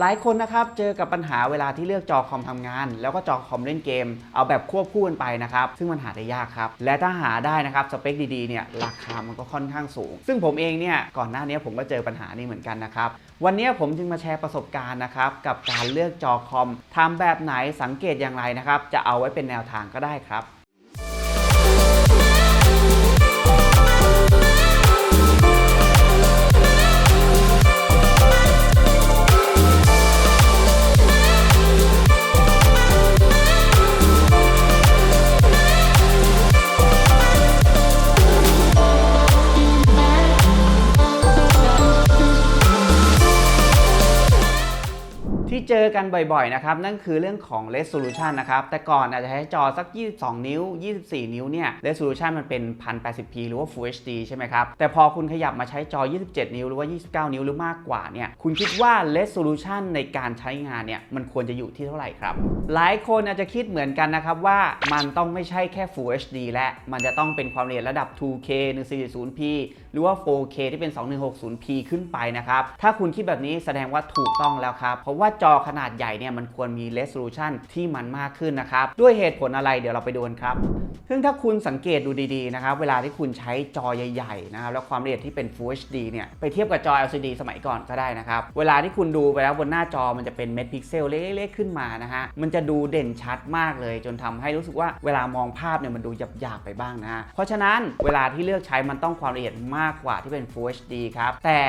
หลายคนนะครับเจอกับปัญหาเวลาที่เลือกจอคอมทำงาน แล้วก็จอคอมเล่นเกม เอาแบบควบคู่กันไปนะครับ ซึ่งมันหาได้ยากครับ และถ้าหาได้นะครับสเปคดีๆเนี่ยราคามันก็ค่อนข้างสูง ซึ่งผมเองเนี่ยก่อนหน้านี้ผมก็เจอปัญหานี้เหมือนกันนะครับ วันนี้ผมจึงมาแชร์ประสบการณ์นะครับกับการเลือกจอคอมทำแบบไหนสังเกตอย่างไรนะครับจะเอาไว้เป็นแนวทางก็ได้ครับ ที่เจอกันบ่อยๆนะครับนั่นคือเรื่องของ resolution นะครับแต่ก่อนอาจจะใช้จอสัก 22 นิ้ว 24 นิ้วเนี่ย resolution มันเป็น 1080p หรือว่า Full HD ใช่ไหมครับแต่พอคุณขยับมาใช้จอ 27 นิ้วหรือว่า 29 นิ้วหรือมากกว่าเนี่ยคุณคิดว่า resolution ในการใช้งานเนี่ยมันควรจะอยู่ที่เท่าไหร่ครับหลายคนอาจจะคิดเหมือนกันนะครับว่ามันต้องไม่ใช่แค่ Full HD และมันจะต้องเป็นความละเอียดระดับ 2K 140p หรือว่า 4K ที่เป็น 2160p ขึ้นไปนะครับ ถ้าคุณคิดแบบนี้แสดงว่าถูกต้องแล้วครับ เพราะว่าจอขนาดใหญ่เนี่ยมันควรมี resolution ที่มันมากขึ้นนะครับ ด้วยเหตุผลอะไรเดี๋ยวเราไปดูกันครับ ซึ่งถ้าคุณสังเกตดูดีๆนะครับ เวลาที่คุณใช้จอใหญ่ๆนะครับ แล้วความละเอียดที่เป็น Full HD เนี่ยไปเทียบกับจอ LCD สมัยก่อนก็ได้นะครับ เวลาที่คุณดูไปแล้วบนหน้าจอมันจะเป็นเม็ดพิกเซลเล็กๆขึ้นมานะฮะ มันจะดูเด่นชัดมากเลย จนทำให้รู้สึกว่าเวลามองภาพเนี่ยมันดูหยาบๆไปบ้างนะฮะ เพราะฉะนั้นเวลาที่เลือกใช้มันต้องความละเอียดมากกว่าที่เป็น Full HD ครับ แต่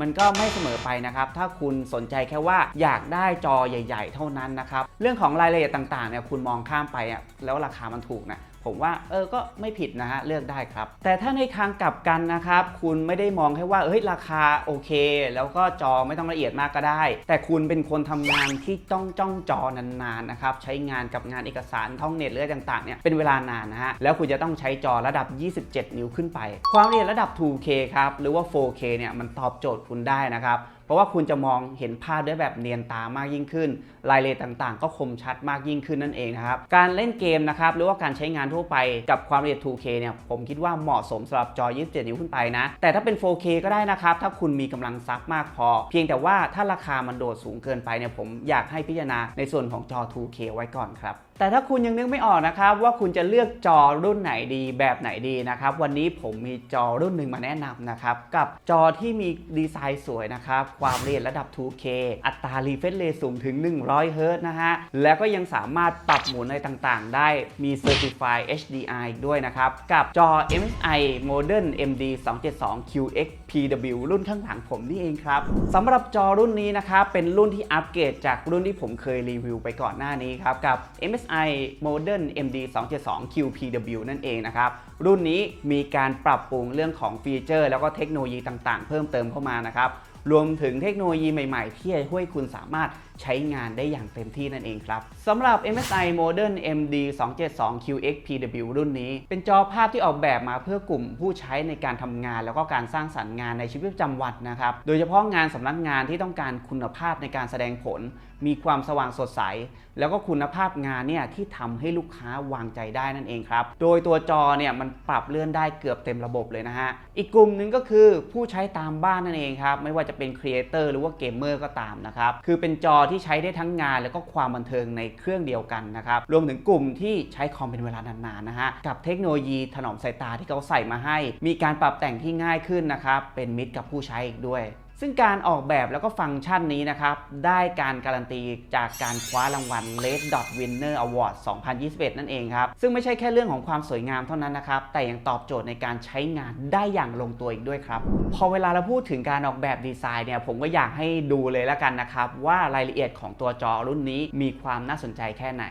มันก็ไม่เสมอไปนะครับ ถ้าคุณสนใจแค่ว่าอยากได้จอใหญ่ ๆ เท่านั้นนะครับ เรื่องของรายละเอียดต่างๆเนี่ยคุณมองข้ามไปอะแล้วราคามันถูกนะ ผมว่าเออก็ไม่ผิดนะฮะเลือกได้ครับ แต่ถ้าในทางกลับกันนะครับ คุณไม่ได้มองแค่ว่าเฮ้ยราคาโอเค แล้วก็จอไม่ต้องละเอียดมากก็ได้ แต่คุณเป็นคนทำงานที่ต้องจ้องจอนานๆนะครับใช้งานกับงานเอกสารท่องเน็ตหรืออต่างๆเนี่ยเป็นเวลานานนะฮะแล้วคุณจะต้องใช้จอระดับ 27 นิ้วขึ้นไป ความละเอียดระดับ 2K ครับหรือว่า 4K เนี่ยมันตอบโจทย์คุณได้นะครับเพราะว่าคุณจะมองเห็นภาพได้แบบเนียนตามากยิ่งขึ้น รายละเอียดต่างๆ ก็คมชัดมากยิ่งขึ้นนั่นเองนะครับ การเล่นเกมนะครับหรือว่าการใช้งานทั่วไปกับความละเอียด 2K เนี่ยผมคิดว่าเหมาะสมสำหรับจอ 27 นิ้วขึ้นไปนะ แต่ถ้าเป็น 4K ก็ได้นะครับ ถ้าคุณมีกำลังทรัพย์มากพอ เพียงแต่ว่าถ้าราคามันโดดสูงเกินไปเนี่ยผมอยากให้พิจารณาในส่วนของจอ 2K ไว้ก่อนครับแต่ถ้าคุณยังนึกไม่ออกนะครับ ว่าคุณจะเลือกจอรุ่นไหนดีแบบไหนดีนะครับ วันนี้ผมมีจอรุ่นหนึ่งมาแนะนำนะครับ กับจอที่มีดีไซน์สวยนะครับ ความละเอียดระดับ 2K อัตรารีเฟรชเรทสูงถึง100เฮิร์ตนะฮะ แล้วก็ยังสามารถปรับหมุนอะไรต่างๆ ได้มี Certified HDR อีกด้วยนะครับ กับจอ MSI Modern MD 272 QX PW รุ่นข้างหลังผมนี่เองครับสำหรับจอรุ่นนี้นะครับเป็นรุ่นที่อัปเกรดจากรุ่นที่ผมเคยรีวิวไปก่อนหน้านี้ครับ กับ MSI Modern MD 272 QPW นั่นเองนะครับ รุ่นนี้มีการปรับปรุงเรื่องของฟีเจอร์ แล้วก็เทคโนโลยีต่างๆ เพิ่มเติมเข้ามานะครับ รวมถึงเทคโนโลยีใหม่ๆ ที่จะช่วยคุณสามารถใช้งานได้อย่างเต็มที่นั่นเองครับสำหรับ MSI Modern MD 272 QX PW รุ่นนี้ เป็นจอภาพที่ออกแบบมาเพื่อกลุ่มผู้ใช้ในการทำงาน แล้วก็การสร้างสรรค์งานในชีวิตประจำวันนะครับ โดยเฉพาะงานสำนักงานที่ต้องการคุณภาพในการแสดงผล มีความสว่างสดใส แล้วก็คุณภาพงานเนี่ยที่ทำให้ลูกค้าวางใจได้นั่นเองครับ โดยตัวจอเนี่ยมันปรับเลื่อนได้เกือบเต็มระบบเลยนะฮะ อีกกลุ่มหนึ่งก็คือผู้ใช้ตามบ้านนั่นเองครับ ไม่ว่าจะเป็นครีเอเตอร์หรือว่าเกมเมอร์ก็ตามนะครับ คือเป็นจอที่ใช้ได้ทั้งงาน แล้วก็ความบันเทิงในเครื่องเดียวกันนะครับ รวมถึงกลุ่มที่ใช้คอมเป็นเวลานานๆนะฮะ กับเทคโนโลยีถนอมสายตาที่เขาใส่มาให้ มีการปรับแต่งที่ง่ายขึ้นนะครับ เป็นมิตรกับผู้ใช้อีกด้วย ซึ่งการออกแบบแล้วก็ฟังก์ชันนี้นะครับ ได้การการันตีจากการคว้ารางวัล Red Dot Winner Award 2021 นั่นเองครับ ซึ่งไม่ใช่แค่เรื่องของความสวยงามเท่านั้นนะครับ แต่ยังตอบโจทย์ในการใช้งานได้อย่างลงตัวอีกด้วยครับ พอเวลาเราพูดถึงการออกแบบดีไซน์เนี่ย ผมก็อยากให้ดูเลยแล้วกันนะครับ ว่ารายละเอียดของตัวจอรุ่นนี้มีความน่าสนใจแค่ไหน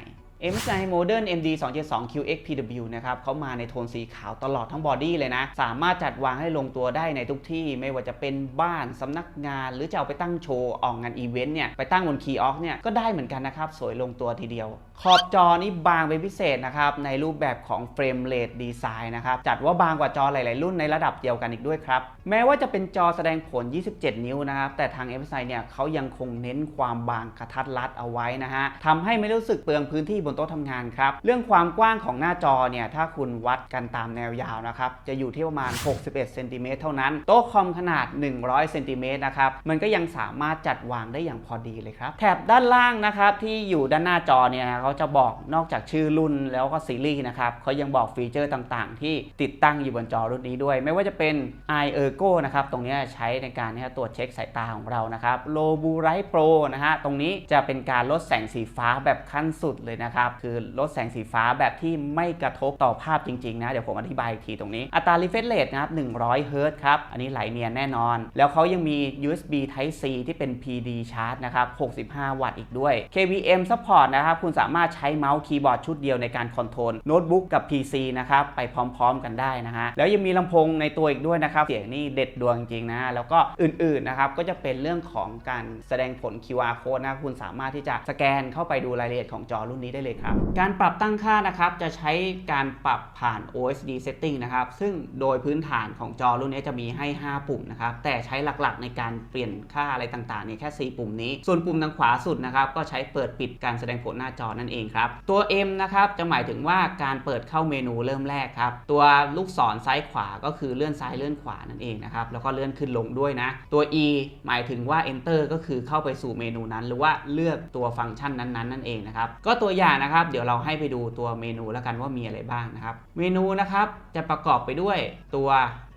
MSI Modern MD 272 QX PW นะครับเขามาในโทนสีขาวตลอดทั้งบอดี้เลยนะ สามารถจัดวางให้ลงตัวได้ในทุกที่ไม่ว่าจะเป็นบ้านสำนักงาน หรือจะเอาไปตั้งโชว์ ออกงานอีเวนต์เนี่ย ไปตั้งบนคีย์ออฟเนี่ย ก็ได้เหมือนกันนะครับ สวยลงตัวทีเดียว ขอบจอนี่บางเป็นพิเศษนะครับ ในรูปแบบของเฟรมเรทดีไซน์นะครับ จัดว่าบางกว่าจอหลาย ๆ รุ่นในระดับเดียวกันอีกด้วยครับ แม้ว่าจะเป็นจอแสดงผล 27 นิ้วนะครับแต่ทาง MSI เนี่ยเขายังคงเน้นความบางกระทัดรัดเอาไว้นะฮะทำให้ไม่รู้สึกเปลืองพื้นที่บนนโต๊ะทำงานครับ เรื่องความกว้างของหน้าจอเนี่ย ถ้าคุณวัดกันตามแนวยาวนะครับ จะอยู่ที่ประมาณ 61 เซนติเมตรเท่านั้น โต๊ะคอมขนาด 100 เซนติเมตรนะครับ มันก็ยังสามารถจัดวางได้อย่างพอดีเลยครับ แถบด้านล่างนะครับที่อยู่ด้านหน้าจอเนี่ยเขาจะบอกนอกจากชื่อรุ่นแล้วก็ซีรีส์นะครับเขายังบอกฟีเจอร์ต่างๆ ที่ติดตั้งอยู่บนจอรุ่นนี้ด้วย ไม่ว่าจะเป็น i Ergo นะครับตรงนี้ใช้ในการที่ตรวจเช็คสายตาของเรานะครับ Low Blue Light Pro นะฮะตรงนี้จะเป็นการลดแสงสีฟ้าแบบขั้นสุดเลยนะครับคือลดแสงสีฟ้าแบบที่ไม่กระทบต่อภาพจริงๆนะเดี๋ยวผมอธิบายอีกทีตรงนี้ อัตรา refresh rate นะครับ100 Hz ครับ อันนี้ไหลเนียนแน่นอน แล้วเขายังมี USB Type C ที่เป็น PD charge นะครับ 65 วัตต์อีกด้วย KVM support นะครับ คุณสามารถใช้เมาส์คีย์บอร์ดชุดเดียวในการคอนโทรลโน้ตบุ๊กกับ PC นะครับ ไปพร้อมๆกันได้นะฮะ แล้วยังมีลำโพงในตัวอีกด้วยนะครับ เสียงนี่เด็ดดวงจริงนะ แล้วก็อื่นๆนะครับ ก็จะเป็นเรื่องของการแสดงผล QR code นะ คุณสามารถที่จะสแกนเข้าไปดูรายละเอียดของจอรุ่นนี้ได้เลยครับ การปรับตั้งค่านะครับ จะใช้การปรับผ่าน OSD setting นะครับ ซึ่งโดยพื้นฐานของจอรุ่นนี้จะมีให้ 5 ปุ่มนะครับ แต่ใช้หลักๆ ในการเปลี่ยนค่าอะไรต่างๆเนี่ยแค่ 4 ปุ่มนี้ ส่วนปุ่มทางขวาสุดนะครับ ก็ใช้เปิดปิดการแสดงผลหน้าจอนั่นเองครับ ตัว M นะครับ จะหมายถึงว่าการเปิดเข้าเมนูเริ่มแรกครับ ตัวลูกศรซ้ายขวาก็คือเลื่อนซ้ายเลื่อนขวานั่นเองนะครับ แล้วก็เลื่อนขึ้นลงด้วยนะ ตัว E หมายถึงว่า Enter ก็คือเข้าไปสู่เมนูนั้น หรือว่าเลือกตัวฟังก์ชันนั้นๆนั่นเองนะครับ ก็ตัวอย่างนะครับเดี๋ยวเราให้ไปดูตัวเมนูแล้วกันว่ามีอะไรบ้างนะครับ เมนูนะครับจะประกอบไปด้วยตัว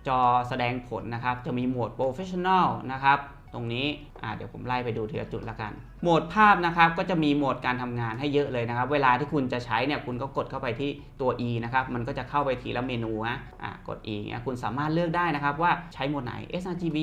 จอแสดงผลนะครับ จะมีโหมด Professional นะครับ ตรงนี้เดี๋ยวผมไล่ไปดูทีละจุดล้วกัน โหมดภาพนะครับก็จะมีโหมดการทำงานให้เยอะเลยนะครับ เวลาที่คุณจะใช้เนี่ยคุณก็กดเข้าไปที่ตัว E นะครับ มันก็จะเข้าไปทีละเมนูนะอ่ากด E เนี่ยคุณสามารถเลือกได้นะครับว่าใช้โหมดไหน sRGB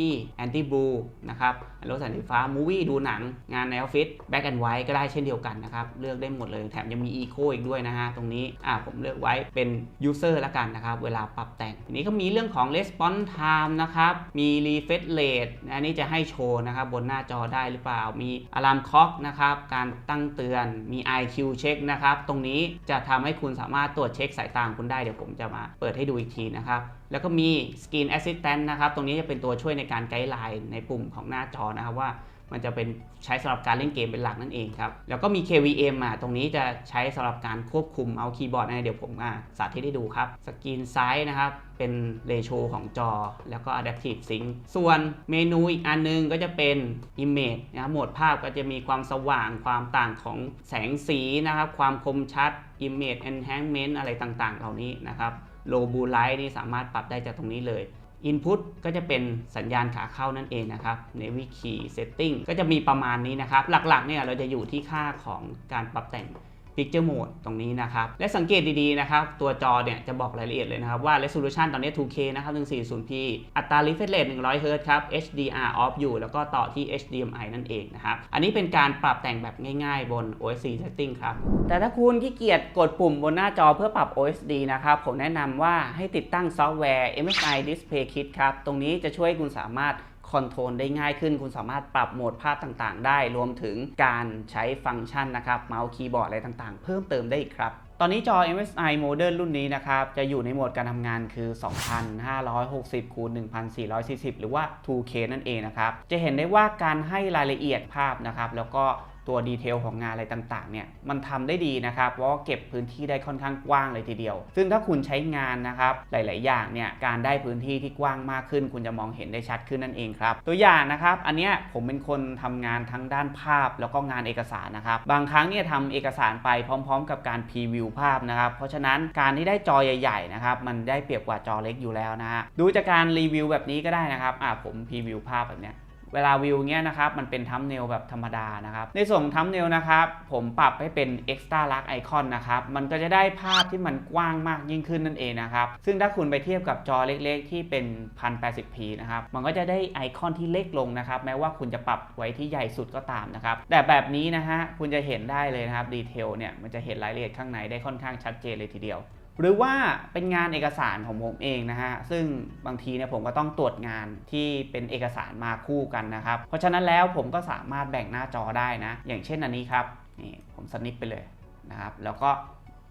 Anti Blue นะครับลดแสงสีฟ้า Movie ดูหนัง งานในออฟฟิศ Black and White ก็ได้เช่นเดียวกันนะครับ เลือกได้หมดเลย แถมยังมี Eco อีกด้วยนะฮะตรงนี้อ่าผมเลือกไว้เป็น User ละกันนะครับ เวลาปรับแต่งทีนี้ก็มีเรื่องของ Response Time นะครับ มี Refresh Rate อันนี้จะให้โชว์นะครับบนหน้าจอได้หรือเปล่า มี Alarm Clock นะครับการตั้งเตือน มี IQ Check นะครับตรงนี้จะทำให้คุณสามารถตรวจเช็คสายตาของคุณได้เดี๋ยวผมจะมาเปิดให้ดูอีกทีนะครับแล้วก็มี Screen Assistant นะครับตรงนี้จะเป็นตัวช่วยในการไกด์ไลน์ในปุ่มของหน้าจอนะครับว่า มันจะเป็นใช้สำหรับการเล่นเกมเป็นหลักนั่นเองครับ แล้วก็มี KVM อะตรงนี้จะใช้สำหรับการควบคุมเอาคีย์บอร์ดนะเดี๋ยวผมอะสาธิตให้ดูครับ สกรีนไซส์นะครับ เป็นเรโชของจอ แล้วก็ Adaptive Sync ส่วนเมนูอีกอันนึงก็จะเป็น Image นะครับโหมดภาพก็จะมีความสว่างความต่างของแสงสีนะครับ ความคมชัด Image Enhancement อะไรต่างๆ เหล่านี้นะครับ Low Blue Light นี่สามารถปรับได้จากตรงนี้เลย Input ก็จะเป็นสัญญาณขาเข้านั่นเองนะครับ Navy Key Setting ก็จะมีประมาณนี้นะครับ หลักๆเนี่ยเราจะอยู่ที่ค่าของการปรับแต่ง Picture Mode ตรงนี้นะครับ และสังเกตดีๆนะครับ ตัวจอเนี่ยจะบอกรายละเอียดเลยนะครับ ว่า Resolution ตอนนี้ 2K นะครับ 140p อัตรา refresh rate 100 Hz ครับ HDR off อยู่ แล้วก็ต่อที่ HDMI นั่นเองนะครับ อันนี้เป็นการปรับแต่งแบบง่ายๆ บน OS setting ครับ แต่ถ้าคุณขี้เกียจกดปุ่มบนหน้าจอเพื่อปรับ OSD นะครับ ผมแนะนำว่าให้ติดตั้งซอฟต์แวร์ MSI Display Kit ครับ ตรงนี้จะช่วยคุณสามารถ คอนโทรลได้ง่ายขึ้น คุณสามารถปรับโหมดภาพต่างๆ ได้ รวมถึงการใช้ฟังก์ชันนะครับ เมาส์คีย์บอร์ดอะไรต่างๆ เพิ่มเติมได้อีกครับตอนนี้จอ MSI Modern รุ่นนี้นะครับ จะอยู่ในโหมดการทำงานคือ 2560คูณ1440 หรือว่า 2K นั่นเองนะครับ จะเห็นได้ว่าการให้รายละเอียดภาพนะครับ แล้วก็ ตัวดีเทลของงานอะไรต่างๆเนี่ยมันทำได้ดีนะครับเพราะเก็บพื้นที่ได้ค่อนข้างกว้างเลยทีเดียว ซึ่งถ้าคุณใช้งานนะครับหลาย ๆ อย่างเนี่ยการได้พื้นที่ที่กว้างมากขึ้น คุณจะมองเห็นได้ชัดขึ้นนั่นเองครับ ตัวอย่างนะครับอันเนี้ยผมเป็นคนทำงานทั้งด้านภาพแล้วก็งานเอกสารนะครับบางครั้งเนี่ยทำเอกสารไปพร้อม ๆ กับการพรีวิวภาพนะครับเพราะฉะนั้นการที่ได้จอใหญ่ๆนะครับมันได้เปรียบกว่าจอเล็กอยู่แล้วนะฮะดูจากการรีวิวแบบนี้ก็ได้นะครับอ่าผมพรีวิวภาพแบบเนี้ย เวลาวิวเงี้ยนะครับมันเป็นทัมเนลแบบธรรมดานะครับในส่วนทัมเนลนะครับผมปรับให้เป็น extra large icon นะครับมันก็จะได้ภาพที่มันกว้างมากยิ่งขึ้นนั่นเองนะครับซึ่งถ้าคุณไปเทียบกับจอเล็กๆ ที่เป็น 1080p นะครับมันก็จะได้ไอคอนที่เล็กลงนะครับแม้ว่าคุณจะปรับไว้ที่ใหญ่สุดก็ตามนะครับแต่แบบนี้นะฮะคุณจะเห็นได้เลยนะครับดีเทลเนี่ยมันจะเห็นรายละเอียดข้างในได้ค่อนข้างชัดเจนเลยทีเดียว หรือว่าเป็นงานเอกสารของผมเองนะฮะ ซึ่งบางทีเนี่ยผมก็ต้องตรวจงานที่เป็นเอกสารมาคู่กันนะครับ เพราะฉะนั้นแล้วผมก็สามารถแบ่งหน้าจอได้นะ อย่างเช่นอันนี้ครับนี่ผมสนิปไปเลยนะครับ แล้วก็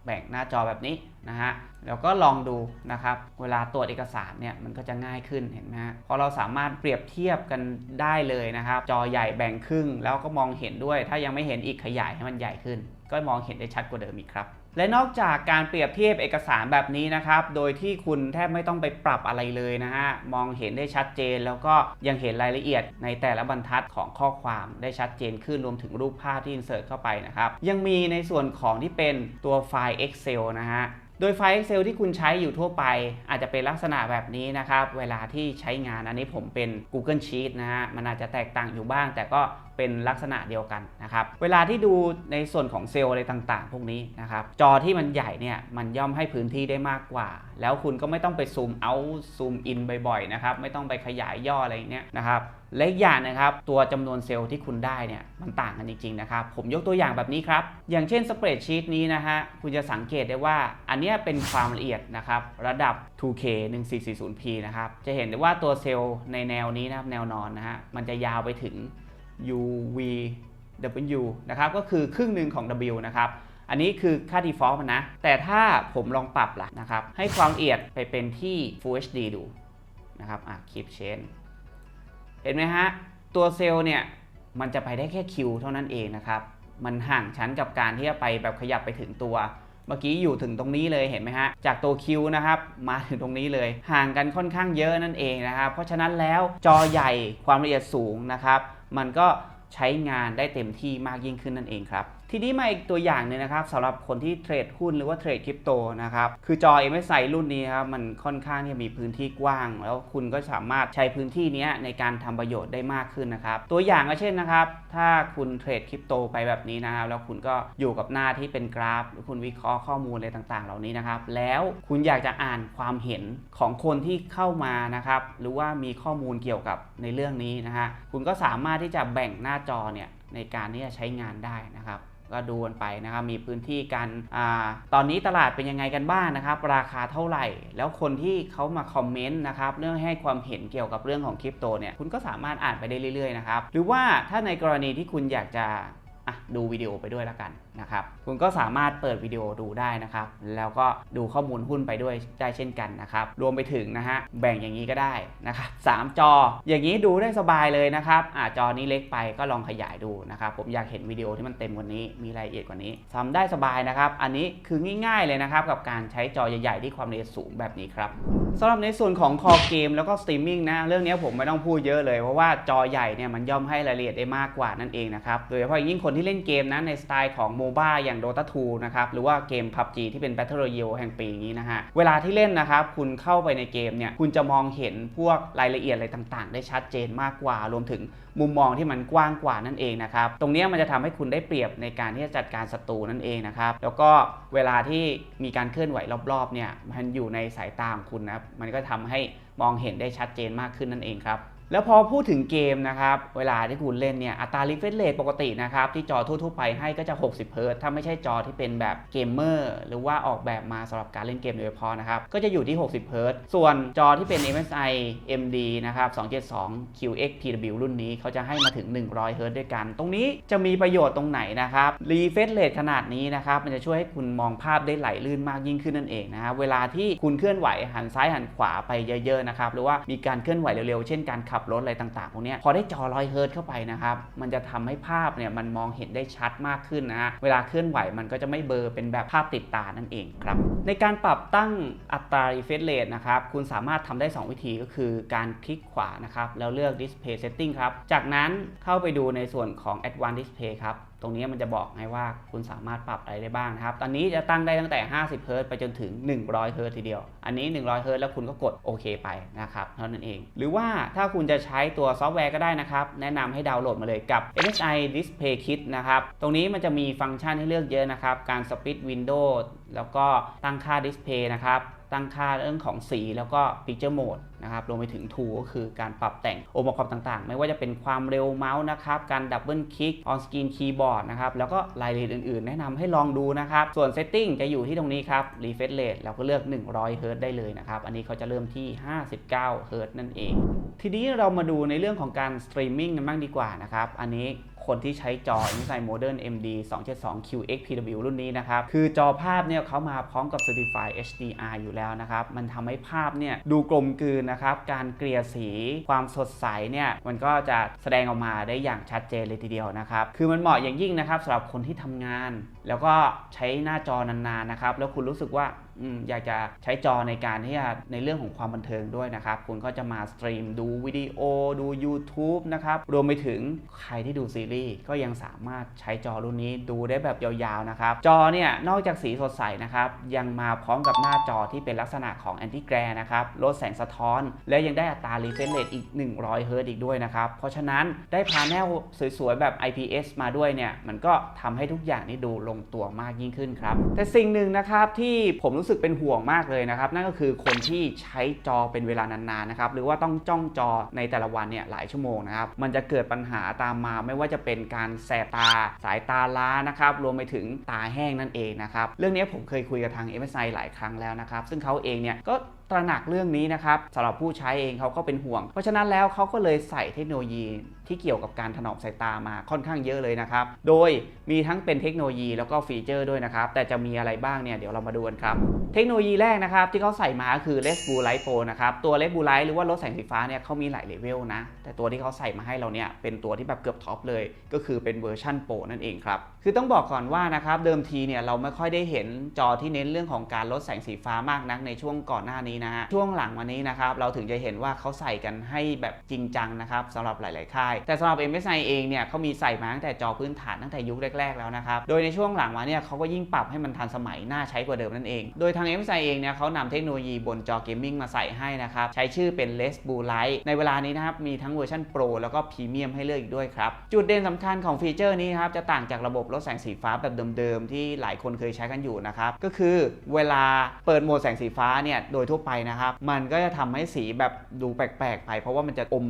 แบ่งหน้าจอแบบนี้นะฮะ แล้วก็ลองดูนะครับ เวลาตรวจเอกสารเนี่ยมันก็จะง่ายขึ้นเห็นไหมฮะพอเราสามารถเปรียบเทียบกันได้เลยนะครับ จอใหญ่แบ่งครึ่งแล้วก็มองเห็นด้วย ถ้ายังไม่เห็นอีกขยายให้มันใหญ่ขึ้น ก็มองเห็นได้ชัดกว่าเดิมอีกครับ และนอกจากการเปรียบเทียบเอกสารแบบนี้นะครับ โดยที่คุณแทบไม่ต้องไปปรับอะไรเลยนะฮะ มองเห็นได้ชัดเจนแล้วก็ยังเห็นรายละเอียดในแต่ละบรรทัดของข้อความได้ชัดเจนขึ้นรวมถึงรูปภาพที่อินเสิร์ตเข้าไปนะครับ ยังมีในส่วนของที่เป็นตัวไฟล์ Excel นะฮะโดยไฟล์ Excel ที่คุณใช้อยู่ทั่วไป อาจจะเป็นลักษณะแบบนี้นะครับ เวลาที่ใช้งานอันนี้ผมเป็น Google Sheet นะฮะมันอาจจะแตกต่างอยู่บ้าง แต่ก็เป็นลักษณะเดียวกันนะครับเวลาที่ดูในส่วนของเซลล์อะไรต่างๆ พวกนี้นะครับจอที่มันใหญ่เนี่ยมันย่อมให้พื้นที่ได้มากกว่า แล้วคุณก็ไม่ต้องไปซูมเอาซูมอินบ่อยๆนะครับไม่ต้องไปขยายย่ออะไรเงี้ยนะครับและอีกอย่างนะครับ ตัวจำนวนเซลล์ที่คุณได้เนี่ยมันต่างกันจริงๆนะครับ ผมยกตัวอย่างแบบนี้ครับ อย่างเช่นสเปรดชีตนี้นะฮะ คุณจะสังเกตได้ว่า อันนี้เป็นความละเอียดนะครับ ระดับ 2K 1440p นะครับ จะเห็นได้ว่าตัวเซลล์ในแนวนี้นะครับ แนวนอนนะฮะ มันจะยาวไปถึง UVW นะครับก็คือครึ่งหนึ่งของ W นะครับอันนี้คือค่า default มันนะ แต่ถ้าผมลองปรับล่ะนะครับ ให้ความละเอียดไปเป็นที่ Full HD ดูนะครับอะ keep change เห็นไหมฮะ ตัวเซลล์เนี่ย มันจะไปได้แค่ Q เท่านั้นเองนะครับ มันห่างชั้นกับการที่จะไปแบบขยับไปถึงตัว เมื่อกี้อยู่ถึงตรงนี้เลยเห็นไหมฮะ จากตัว Q นะครับ มาถึงตรงนี้เลย ห่างกันค่อนข้างเยอะนั่นเองนะครับ เพราะฉะนั้นแล้วจอใหญ่ความละเอียดสูงนะครับ มันก็ใช้งานได้เต็มที่มากยิ่งขึ้นนั่นเองครับ ทีนี้มาอีกตัวอย่างหนึงนะครับสำหรับคนที่เทรดหุ้นหรือว่าเทรดคริปโตนะครับคือจอ MSI รุ่นนี้ครับมันค่อนข้างที่จะมีพื้นที่กว้าง แล้วคุณก็สามารถใช้พื้นที่นี้ในการทำประโยชน์ได้มากขึ้นนะครับตัวอย่างก็เช่นนะครับ ถ้าคุณเทรดคริปโตไปแบบนี้นะครับแล้วคุณก็อยู่กับหน้าที่เป็นกราฟหรือคุณวิเคราะห์ข้อมูลอะไรต่างๆ เหล่านี้นะครับ แล้วคุณอยากจะอ่านความเห็นของคนที่เข้ามานะครับหรือว่ามีข้อมูลเกี่ยวกับในเรื่องนี้นะฮะคุณก็สามารถที่จะแบ่งหน้าจอเนี่ยในการที่จะใช้งานได้นะครับ ก็ดูกันไปนะครับมีพื้นที่กันอตอนนี้ตลาดเป็นยังไงกันบ้างนะครับ ราคาเท่าไหร่ แล้วคนที่เขามาคอมเมนต์นะครับเรื่องให้ความเห็นเกี่ยวกับเรื่องของคริปโตเนี่ยคุณก็สามารถอ่านไปได้เรื่อยๆนะครับหรือว่าถ้าในกรณีที่คุณอยากจะะดูวิดีโอไปด้วยแล้วกันนะครับคุณก็สามารถเปิดวิดีโอดูได้นะครับ แล้วก็ดูข้อมูลหุ้นไปด้วยได้เช่นกันนะครับ รวมไปถึงนะฮะแบ่งอย่างนี้ก็ได้นะครับสามจอ อย่างนี้ดูได้สบายเลยนะครับอ่าจอนี้เล็กไปก็ลองขยายดูนะครับ ผมอยากเห็นวิดีโอที่มันเต็มกว่านี้มีรายละเอียดกว่านี้ทำได้สบายนะครับ อันนี้คือง่ายๆเลยนะครับกับการใช้จอใหญ่ๆที่ความละเอียดสูงแบบนี้ครับสำหรับในส่วนของคอเกมแล้วก็สตรีมมิ่งนะเรื่องนี้ผมไม่ต้องพูดเยอะเลยเพราะว่าจอใหญ่เนี่ยมันย่อมให้รายละเอียดได้มากกว่านั่นเองนะครับโดยเฉพาะยิ่งคนที่เล่นเกมนะในสไตล์ของโมบ้าอย่าง Dota 2 นะครับ หรือว่าเกม PUBG ที่เป็น Battle Royale แห่งปีนี้นะฮะ เวลาที่เล่นนะครับ คุณเข้าไปในเกมเนี่ย คุณจะมองเห็นพวกรายละเอียดอะไรต่างๆ ได้ชัดเจนมากกว่า รวมถึงมุมมองที่มันกว้างกว่านั่นเองนะครับ ตรงนี้มันจะทำให้คุณได้เปรียบในการที่จะจัดการศัตรูนั่นเองนะครับ แล้วก็เวลาที่มีการเคลื่อนไหวรอบๆเนี่ย มันอยู่ในสายตาของคุณนะ มันก็ทำให้มองเห็นได้ชัดเจนมากขึ้นนั่นเองครับ แล้วพอพูดถึงเกมนะครับ เวลาที่คุณเล่นเนี่ยอัตรา refresh rate ปกตินะครับ ที่จอทั่วๆไปให้ก็จะ 60เฮิร์ตถ้าไม่ใช่จอที่เป็นแบบเกมเมอร์หรือว่าออกแบบมาสำหรับการเล่นเกมโดยเฉพาะนะครับ ก็จะอยู่ที่ 60เฮิร์ตส่วนจอที่เป็น MSI MD นะครับ 272 QX PW รุ่นนี้เขาจะให้มาถึง 100เฮิร์ตด้วยกัน ตรงนี้จะมีประโยชน์ตรงไหนนะครับ refresh rate ขนาดนี้นะครับ มันจะช่วยให้คุณมองภาพได้ไหลลื่นมากยิ่งขึ้นนั่นเองนะครับเวลาที่คุณเคลื่อนไหวหันซ้ายหันขวาไปเยอะๆนะครับหรือว่ามีการเคลื่อนไหวเร็วๆเช่นการขับรถอะไรต่างๆพวกนี้พอได้จอลอยเฮิรตเข้าไปนะครับ มันจะทำให้ภาพเนี่ยมันมองเห็นได้ชัดมากขึ้นนะฮะเวลาเคลื่อนไหวมันก็จะไม่เบลอเป็นแบบภาพติดตานั่นเองครับ ในการปรับตั้งอัตรา refresh rate นะครับ คุณสามารถทำได้ 2 วิธีก็คือการคลิกขวานะครับ แล้วเลือก display setting ครับ จากนั้นเข้าไปดูในส่วนของ advanced display ครับ ตรงนี้มันจะบอกให้ว่าคุณสามารถปรับอะไรได้บ้างนะครับ ตอนนี้จะตั้งได้ตั้งแต่ 50เฮิรตไปจนถึง 100เฮิรตทีเดียว อันนี้ 100เฮิรตแล้วคุณก็กดโอเคไปนะครับเท่านั้นเอง หรือว่าถ้าคุณจะใช้ตัวซอฟต์แวร์ก็ได้นะครับ แนะนำให้ดาวน์โหลดมาเลยกับ MSI Display Kit นะครับ ตรงนี้มันจะมีฟังก์ชันให้เลือกเยอะนะครับ การ split window แล้วก็ตั้งค่า display นะครับ ตั้งค่าเรื่องของสีแล้วก็ Picture Mode นะครับรวมไปถึง Tool ก็คือการปรับแต่งองค์ประกอบต่างๆ ไม่ว่าจะเป็นความเร็วเมาส์นะครับ การดับเบิลคลิก on screen keyboard นะครับ แล้วก็รายละเอียดอื่นๆ แนะนำให้ลองดูนะครับ ส่วน Setting จะอยู่ที่ตรงนี้ครับ Refresh Rate เราก็เลือก 100 Hz ได้เลยนะครับ อันนี้เขาจะเริ่มที่ 59 Hz นั่นเอง ทีนี้เรามาดูในเรื่องของการ Streaming กันบ้างดีกว่านะครับ อันนี้ คนที่ใช้จอ MSI Modern MD 272 QX PW รุ่นนี้นะครับ คือจอภาพเนี่ยเขามาพร้อมกับ Certified HDR อยู่แล้วนะครับ มันทำให้ภาพเนี่ยดูกลมกลืนนะครับ การเกลี่ยสีความสดใสเนี่ย มันก็จะแสดงออกมาได้อย่างชัดเจนเลยทีเดียวนะครับ คือมันเหมาะอย่างยิ่งนะครับสำหรับคนที่ทำงาน แล้วก็ใช้หน้าจอนานๆนะครับ แล้วคุณรู้สึกว่าอยากจะใช้จอในการที่จะในเรื่องของความบันเทิงด้วยนะครับ คุณก็จะมาสตรีมดูวิดีโอดู YouTube นะครับ รวมไปถึงใครที่ดูซีรีส์ก็ยังสามารถใช้จอรุ่นนี้ดูได้แบบยาวๆนะครับ จอเนี่ย นอกจากสีสดใสนะครับ ยังมาพร้อมกับหน้าจอที่เป็นลักษณะของแอนติแกรนะครับลดแสงสะท้อน และยังได้อัตรา refresh rate อีก 100 เฮิร์ตอีกด้วยนะครับ เพราะฉะนั้นได้พาแนลสวยๆ แบบ IPS มาด้วยเนี่ยมันก็ทำให้ทุกอย่างนี่ดูลงตัวมากยิ่งขึ้นครับแต่สิ่งหนึ่งนะครับที่ผมรูู้้สึกเป็นห่วงมากเลยนะครับ นั่นก็คือคนที่ใช้จอเป็นเวลานานๆนะครับหรือว่าต้องจ้องจอในแต่ละวันเนี่ยหลายชั่วโมงนะครับมันจะเกิดปัญหาตามมาไม่ว่าจะเป็นการแสบตาสายตาล้านะครับรวมไปถึงตาแห้งนั่นเองนะครับเรื่องนี้ผมเคยคุยกับทาง MSI หลายครั้งแล้วนะครับซึ่งเขาเองเนี่ยก็ตระหนักเรื่องนี้นะครับสำหรับผู้ใช้เองเขาก็เป็นห่วง เพราะฉะนั้นแล้วเขาก็เลยใส่เทคโนโลยีที่เกี่ยวกับการถนอมสายตามาค่อนข้างเยอะเลยนะครับ โดยมีทั้งเป็นเทคโนโลยีแล้วก็ฟีเจอร์ด้วยนะครับ แต่จะมีอะไรบ้างเนี่ยเดี๋ยวเรามาดูกันครับ เทคโนโลยีแรกนะครับที่เขาใส่มาคือ Red Blue Light Pro นะครับ ตัว Red Blue Light หรือว่าลดแสงสีฟ้าเนี่ยเขามีหลายเลเวลนะ แต่ตัวที่เขาใส่มาให้เราเนี่ยเป็นตัวที่แบบเกือบท็อปเลย ก็คือเป็นเวอร์ชันโปรนั่นเองครับ คือต้องบอกก่อนว่านะครับเดิมทีเนี่ยเราไม่ค่อยได้เห็นจอที่เน้นเรื่องของการลดแสงสีฟ้ามากนักในช่วงก่อนหน้านี้นะฮะช่วงหลังมานี้นะครับเราถึงจะเห็นว่าเขาใส่กันให้แบบจริงจังนะครับสำหรับหลาย ๆ ค่าย แต่สำหรับ MSI เองเนี่ยเขามีใส่มาตั้งแต่จอพื้นฐานตั้งแต่ยุคแรก ๆ แล้วนะครับโดยในช่วงหลังมาเนี่ยเขาก็ยิ่งปรับให้มันทันสมัยน่าใช้กว่าเดิมนั่นเอง โดยทาง MSI เองเนี่ยเขานำเทคโนโลยีบนจอเกมมิ่งมาใส่ให้นะครับใช้ชื่อเป็น Les Blue Light ในเวลานี้นะครับมีทั้งเวอร์ชัน Pro แล้วก็ Premium ให้เลือกอีกด้วยครับจุดเด่นสำคัญของฟีเจอร์นี้ครับจะต่างจากระบบลดแสงสีฟ้าแบบเดิม ๆ ที่หลายคนเคยใช้กันอยู่นะครับก็คือเวลาเปิดโหมดแสงสีฟ้าเนี่ยโดยทั่วไปนะครับ มันก็จะทำให้สีแบบดูแปลกๆไป เพราะว่ามันจะอม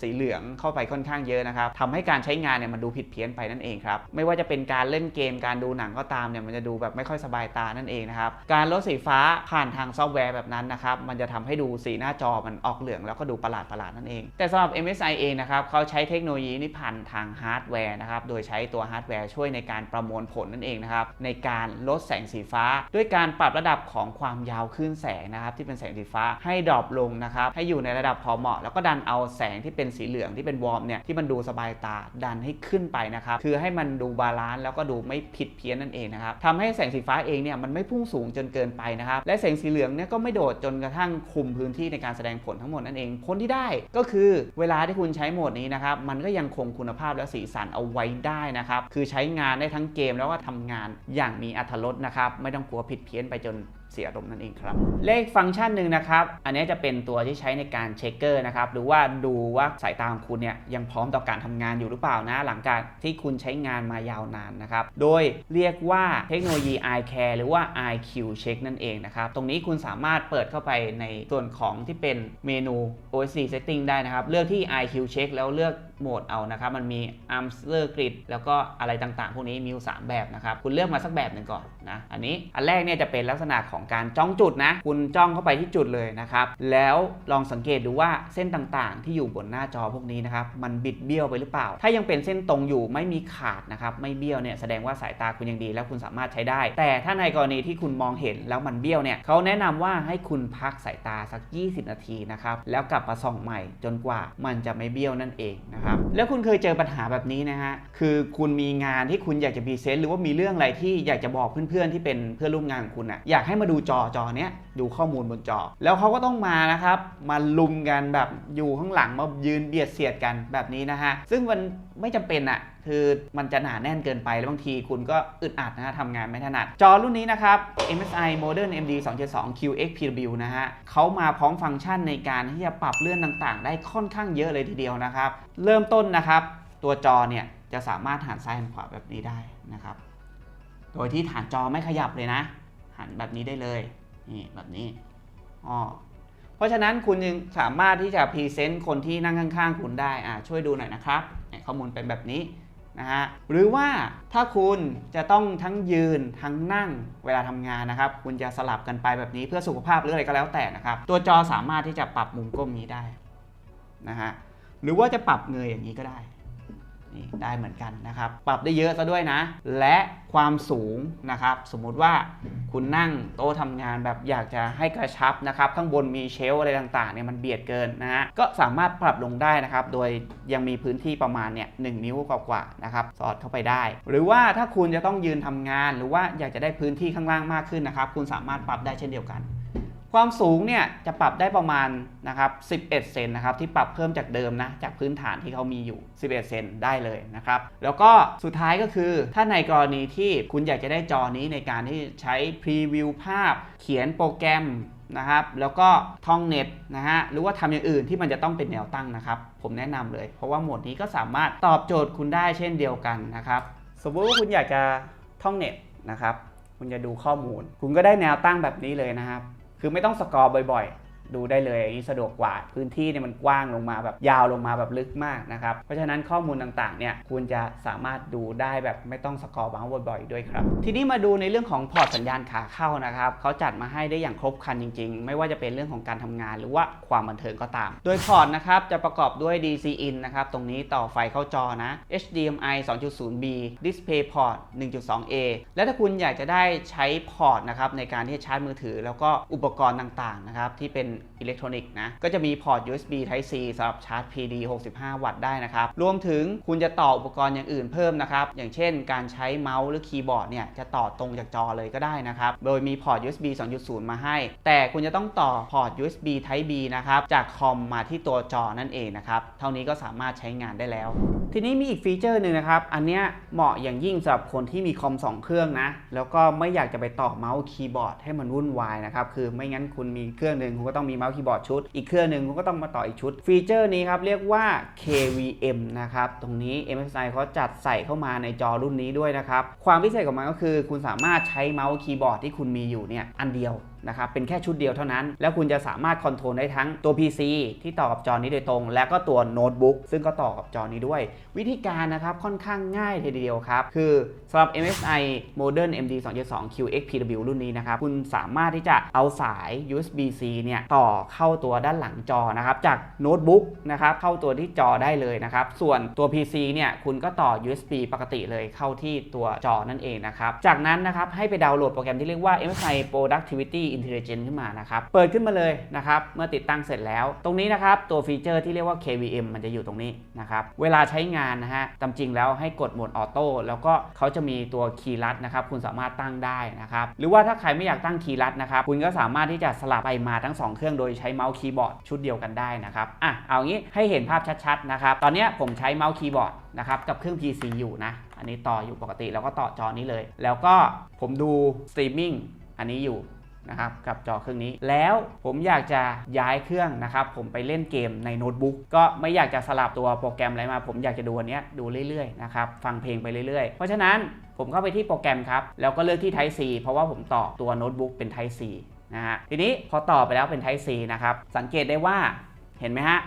สีเหลืองเข้าไปค่อนข้างเยอะนะครับทำให้การใช้งานเนี่ยมันดูผิดเพี้ยนไปนั่นเองครับไม่ว่าจะเป็นการเล่นเกมการดูหนังก็ตามเนี่ยมันจะดูแบบไม่ค่อยสบายตานั่นเองนะครับการลดสีฟ้าผ่านทางซอฟต์แวร์แบบนั้นนะครับมันจะทำให้ดูสีหน้าจอมันออกเหลืองแล้วก็ดูประหลาดประหลาดๆนั่นเอง แต่สำหรับ MSI เองนะครับเขาใช้เทคโนโลยีนี่ผ่านทางฮาร์ดแวร์นะครับโดยใช้ตัวฮาร์ดแวร์ช่วยในการประมวลผลนั่นเองนะครับในการลดแสงสีฟ้า ด้วยการปรับระดับของความยาวคลื่นแสงนะครับที่เป็นแสงสีฟ้าให้ดรอปลงนะครับให้อยู่ในระดับพอเหมาะ แล้วก็ดันเอาแสงที่เป็นสีเหลืองที่เป็นวอร์มเนี่ยที่มันดูสบายตาดันให้ขึ้นไปนะครับคือให้มันดูบาลานซ์แล้วก็ดูไม่ผิดเพี้ยนนั่นเองนะครับทำให้แสงสีฟ้าเองเนี่ยมันไม่พุ่งสูงจนเกินไปนะครับและแสงสีเหลืองเนี่ยก็ไม่โดดจนกระทั่งคุมพื้นที่ในการแสดงผลทั้งหมดนั่นเองผลที่ได้ก็คือเวลาที่คุณใช้โหมดนี้นะครับมันก็ยังคงคุณภาพและสีสันเอาไว้ได้นะครับคือใช้งานได้ทั้งเกมแล้วก็ทำงานอย่างมีอรรถรสนะครับไม่ต้องกลัวผิดเพี้ยนไปจน เสียอารมณ์นั่นเองครับ เลขฟังก์ชันหนึ่งนะครับ อันนี้จะเป็นตัวที่ใช้ในการเช็คเกอร์นะครับหรือว่าดูว่าสายตาของคุณเนี่ยยังพร้อมต่อการทำงานอยู่หรือเปล่านะ หลังจากที่คุณใช้งานมายาวนานนะครับ โดยเรียกว่าเทคโนโลยี Eye Care หรือว่า IQ Check นั่นเองนะครับ ตรงนี้คุณสามารถเปิดเข้าไปในส่วนของที่เป็นเมนู OSC Setting ได้นะครับ เลือกที่ IQ Check แล้วเลือก โหมดเอานะครับ มันมี Armsler Grid แล้วก็อะไรต่างๆ พวกนี้มีอยู่สามแบบนะครับ คุณเลือกมาสักแบบหนึ่งก่อนนะอันนี้อันแรกเนี่ยจะเป็นลักษณะของการจ้องจุดนะ คุณจ้องเข้าไปที่จุดเลยนะครับ แล้วลองสังเกตดูว่าเส้นต่างๆ ที่อยู่บนหน้าจอพวกนี้นะครับ มันบิดเบี้ยวไปหรือเปล่า ถ้ายังเป็นเส้นตรงอยู่ไม่มีขาดนะครับ ไม่เบี้ยวเนี่ยแสดงว่าสายตาคุณยังดี แล้วคุณสามารถใช้ได้ แต่ถ้าในกรณีที่คุณมองเห็นแล้วมันเบี้ยวเนี่ยเขาแนะนำว่าให้คุณพักสายตาสัก 20 นาทีนะครับแล้วกลับมาส่องใหม่จนกว่ามันจะไม่เบี้ยวนั่นเองนะครับแล้วคุณเคยเจอปัญหาแบบนี้นะฮะ คือคุณมีงานที่คุณอยากจะพรีเซนต์หรือว่ามีเรื่องอะไรที่อยากจะบอกเพื่อนๆที่เป็นเพื่อนร่วมงานของคุณอะอยากให้มาดูจอจอเนี้ยดูข้อมูลบนจอ แล้วเขาก็ต้องมานะครับ มาลุมกันแบบอยู่ข้างหลังมายืนเบียดเสียดกันแบบนี้นะฮะ ซึ่งมันไม่จำเป็นอะ คือมันจะหนาแน่นเกินไป แล้วบางทีคุณก็อึดอัดนะฮะทำงานไม่ถนัด จอรุ่นนี้นะครับ MSI Modern MD 272 QX PW นะฮะเขามาพร้อมฟังก์ชันในการที่จะปรับเลื่อนต่างๆ ได้ค่อนข้างเยอะเลยทีเดียวนะครับ เริ่มต้นนะครับ ตัวจอเนี่ยจะสามารถหันซ้ายหันขวาแบบนี้ได้นะครับ โดยที่ฐานจอไม่ขยับเลยนะ หันแบบนี้ได้เลย นี่แบบนี้อ๋อเพราะฉะนั้นคุณยังสามารถที่จะพรีเซนต์คนที่นั่งข้างๆ คุณได้อ่าช่วยดูหน่อยนะครับ ข้อมูลเป็นแบบนี้ นะฮะหรือว่าถ้าคุณจะต้องทั้งยืนทั้งนั่งเวลาทำงานนะครับ คุณจะสลับกันไปแบบนี้เพื่อสุขภาพหรืออะไรก็แล้วแต่นะครับ ตัวจอสามารถที่จะปรับมุมก้มนี้ได้นะฮะหรือว่าจะปรับเงยอย่างนี้ก็ได้ นี่ได้เหมือนกันนะครับ ปรับได้เยอะซะด้วยนะ และความสูงนะครับ สมมุติว่าคุณนั่งโต๊ะทำงานแบบอยากจะให้กระชับนะครับ ข้างบนมีเชลอะไรต่างๆเนี่ยมันเบียดเกินนะฮะก็สามารถปรับลงได้นะครับ โดยยังมีพื้นที่ประมาณเนี่ยหนิ้วกว่าๆนะครับ สอดเข้าไปได้ หรือว่าถ้าคุณจะต้องยืนทำงาน หรือว่าอยากจะได้พื้นที่ข้างล่างมากขึ้นนะครับ คุณสามารถปรับได้เช่นเดียวกัน ความสูงเนี่ยจะปรับได้ประมาณนะครับ11 เซนนะครับที่ปรับเพิ่มจากเดิมนะจากพื้นฐานที่เขามีอยู่ 11 เซนได้เลยนะครับแล้วก็สุดท้ายก็คือ ถ้าในกรณีที่คุณอยากจะได้จอนี้ในการที่ใช้พรีวิวภาพ เขียนโปรแกรมนะครับแล้วก็ท่องเน็ตนะฮะหรือว่าทำอย่างอื่นที่มันจะต้องเป็นแนวตั้งนะครับ ผมแนะนำเลย เพราะว่าโหมดนี้ก็สามารถตอบโจทย์คุณได้เช่นเดียวกันนะครับสมมติว่าคุณอยากจะท่องเน็ตนะครับคุณจะดูข้อมูล คุณก็ได้แนวตั้งแบบนี้เลยนะครับ คือไม่ต้องสกอร์บ่อย ดูได้เลยอย่างนี้สะดวกกว่า พื้นที่เนี่ยมันกว้างลงมาแบบยาวลงมาแบบลึกมากนะครับ เพราะฉะนั้นข้อมูลต่างๆเนี่ยคุณจะสามารถดูได้แบบไม่ต้องสกอร์บางบ่อยๆด้วยครับ ทีนี้มาดูในเรื่องของพอร์ตสัญญาณขาเข้านะครับเขาจัดมาให้ได้อย่างครบครันจริง ๆ ไม่ว่าจะเป็นเรื่องของการทำงาน หรือว่าความบันเทิงก็ตาม โดยพอร์ตนะครับจะประกอบด้วย DC in นะครับตรงนี้ต่อไฟเข้าจอนะ HDMI 2.0B DisplayPort 1.2A และถ้าคุณอยากจะได้ใช้พอร์ตนะครับในการที่ชาร์จมือถือ แล้วก็อุปกรณ์ต่างๆนะครับที่เป็นอิเล็กทรอนิกส์นะ ก็จะมีพอร์ต USB Type C สำหรับชาร์จ PD 65 วัตต์ได้นะครับ รวมถึงคุณจะต่ออุปกรณ์อย่างอื่นเพิ่มนะครับ อย่างเช่นการใช้เมาส์หรือคีย์บอร์ดเนี่ยจะต่อตรงจากจอเลยก็ได้นะครับ โดยมีพอร์ต USB 2.0 มาให้ แต่คุณจะต้องต่อพอร์ต USB Type B นะครับจากคอมมาที่ตัวจอนั่นเองนะครับ เท่านี้ก็สามารถใช้งานได้แล้ว ทีนี้มีอีกฟีเจอร์หนึ่งนะครับ อันเนี้ยเหมาะอย่างยิ่งสำหรับคนที่มีคอม 2 เครื่องนะ แล้วก็ไม่อยากจะไปต่อเมาส์คีย์บอร์ดให้มันวุ่นวายนะครับ คือไม่งั้นคุณมีเครื่องหนึ่งคุณก็ต้องมีเมาส์คีย์บอร์ดชุด อีกเครื่องหนึ่งคุณก็ต้องมาต่ออีกชุด ฟีเจอร์นี้ครับเรียกว่า KVM นะครับตรงนี้ MSI เขาจัดใส่เข้ามาในจอรุ่นนี้ด้วยนะครับความพิเศษของมันก็คือ คุณสามารถใช้เมาส์คีย์บอร์ดที่คุณมีอยู่เนี่ยอันเดียว นะครับเป็นแค่ชุดเดียวเท่านั้น แล้วคุณจะสามารถคอนโทรลได้ทั้งตัว PC ที่ต่อกับจอนี้โดยตรง และก็ตัวโน้ตบุ๊กซึ่งก็ต่อกับจอนี้ด้วย วิธีการนะครับค่อนข้างง่ายทีเดียวครับ คือสำหรับ MSI Modern MD 2.2 QXPW รุ่นนี้นะครับ คุณสามารถที่จะเอาสาย USB-C เนี่ยต่อเข้าตัวด้านหลังจอนะครับ จากโน้ตบุ๊กนะครับเข้าตัวที่จอได้เลยนะครับ ส่วนตัว PC เนี่ยคุณก็ต่อ USB ปกติเลยเข้าที่ตัวจอนั่นเองนะครับ จากนั้นนะครับให้ไปดาวน์โหลดโปรแกรมที่เรียกว่า MSI Productivity Intelligence ขึ้นมานะครับ เปิดขึ้นมาเลยนะครับ เมื่อติดตั้งเสร็จแล้ว ตรงนี้นะครับ ตัวฟีเจอร์ที่เรียกว่า KVM มันจะอยู่ตรงนี้นะครับ เวลาใช้งานนะฮะตามจริงแล้วให้กดโหมดออโต้แล้วก็เขาจะมีตัวคีย์ลัดนะครับ คุณสามารถตั้งได้นะครับ หรือว่าถ้าใครไม่อยากตั้งคีย์ลัดนะครับ คุณก็สามารถที่จะสลับไปมาทั้ง 2 เครื่องโดยใช้เมาส์คีย์บอร์ดชุดเดียวกันได้นะครับ อะ เอางี้ให้เห็นภาพชัดๆนะครับ ตอนนี้ผมใช้เมาส์คีย์บอร์ดนะครับกับเครื่อง PC อยู่นะ อันนี้ต่ออยู่ปกติแล้วก็ต่อจอนี้เลย แล้วก็ผมดูสตรีมมิ่งอันนี้อยู่ นะครับกับจอเครื่องนี้ แล้วผมอยากจะย้ายเครื่องนะครับ ผมไปเล่นเกมในโน้ตบุ๊กก็ไม่อยากจะสลับตัวโปรแกรมอะไรมา ผมอยากจะดูอันเนี้ยดูเรื่อยๆนะครับฟังเพลงไปเรื่อยๆ เพราะฉะนั้นผมเข้าไปที่โปรแกรมครับ แล้วก็เลือกที่ Type C เพราะว่าผมต่อตัวโน้ตบุ๊กเป็น Type C นะฮะทีนี้พอต่อไปแล้วเป็น Type C นะครับสังเกตได้ว่าเห็นไหมฮะ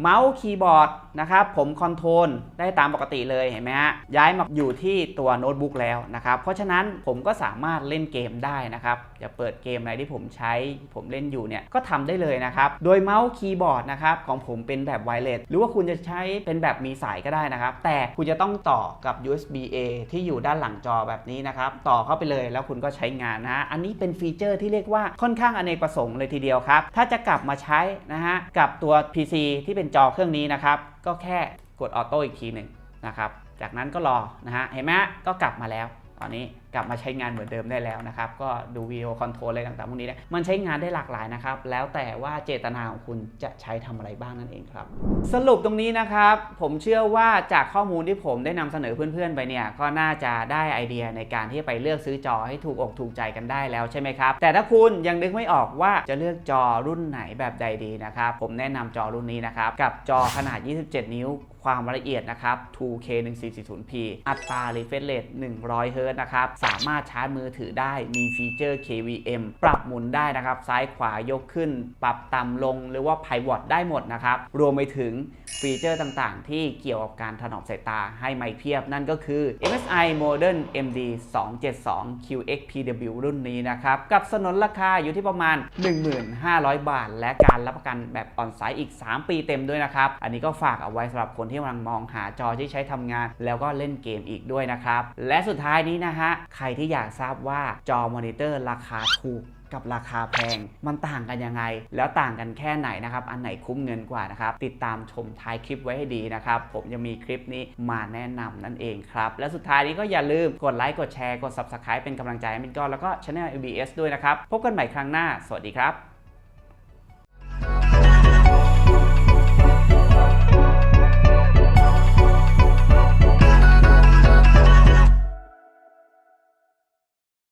เมาส์คีย์บอร์ด นะครับผมคอนโทรลได้ตามปกติเลยเห็นไหมฮะย้ายมาอยู่ที่ตัวโน้ตบุ๊กแล้วนะครับเพราะฉะนั้นผมก็สามารถเล่นเกมได้นะครับจะเปิดเกมอะไรที่ผมใช้ผมเล่นอยู่เนี่ยก็ทำได้เลยนะครับโดยเมาส์คีย์บอร์ดนะครับของผมเป็นแบบไวเลสหรือว่าคุณจะใช้เป็นแบบมีสายก็ได้นะครับ แต่คุณจะต้องต่อกับ USB A ที่อยู่ด้านหลังจอแบบนี้นะครับต่อเข้าไปเลยแล้วคุณก็ใช้งานนะฮะอันนี้เป็นฟีเจอร์ที่เรียกว่าค่อนข้างอเนกประสงค์เลยทีเดียวครับถ้าจะกลับมาใช้นะฮะกับตัว PC ที่เป็นจอเครื่องนี้นะครับก็แค่กดออโต้อีกทีหนึ่งนะครับ จากนั้นก็รอนะฮะ เห็นไหมก็กลับมาแล้วตอนนี้กลับมาใช้งานเหมือนเดิมได้แล้วนะครับ ก็ดูวิดีโอคอนโทรลอะไรต่างๆพวกนี้ได้มันใช้งานได้หลากหลายนะครับ แล้วแต่ว่าเจตนาของคุณจะใช้ทำอะไรบ้างนั่นเองครับ สรุปตรงนี้นะครับ ผมเชื่อว่าจากข้อมูลที่ผมได้นำเสนอเพื่อนๆไปเนี่ย ก็น่าจะได้ไอเดียในการที่ไปเลือกซื้อจอให้ถูกอกถูกใจกันได้แล้วใช่ไหมครับ แต่ถ้าคุณยังนึกไม่ออกว่าจะเลือกจอรุ่นไหนแบบใดดีนะครับ ผมแนะนำจอรุ่นนี้นะครับ กับจอขนาด 27 นิ้วความละเอียดนะครับ 2K 1440p อัตรา refresh rate 100 Hz นะครับสามารถชาร์จมือถือได้มีฟีเจอร์ KVM ปรับหมุนได้นะครับซ้ายขวายกขึ้น ปรับต่ำลงหรือว่า Pivot ได้หมดนะครับรวมไปถึงฟีเจอร์ต่างๆ ที่เกี่ยวกับการถนอมสายตาให้ไม่เพียบนั่นก็คือ MSI Modern MD 272 QXPW รุ่นนี้นะครับ กับสนนราคาอยู่ที่ประมาณ 1500บาท และการรับประกันแบบออนไซต์อีก 3 ปีเต็มด้วยนะครับ อันนี้ก็ฝากเอาไว้สำหรับคนที่กำลังมองหาจอที่ใช้ทำงาน แล้วก็เล่นเกมอีกด้วยนะครับ และสุดท้ายนี้นะฮะใครที่อยากทราบว่าจอมอนิเตอร์ราคาถูกกับราคาแพง มันต่างกันยังไง แล้วต่างกันแค่ไหนนะครับ อันไหนคุ้มเงินกว่านะครับ ติดตามชมท้ายคลิปไว้ให้ดีนะครับ ผมจะมีคลิปนี้มาแนะนำนั่นเองครับ และสุดท้ายนี้ก็อย่าลืมกดไลค์ กดแชร์ กด Subscribe เป็นกำลังใจให้มินก้อนแล้วก็ช anel UBS ด้วยนะครับ พบกันใหม่ครั้งหน้า สวัสดีครับ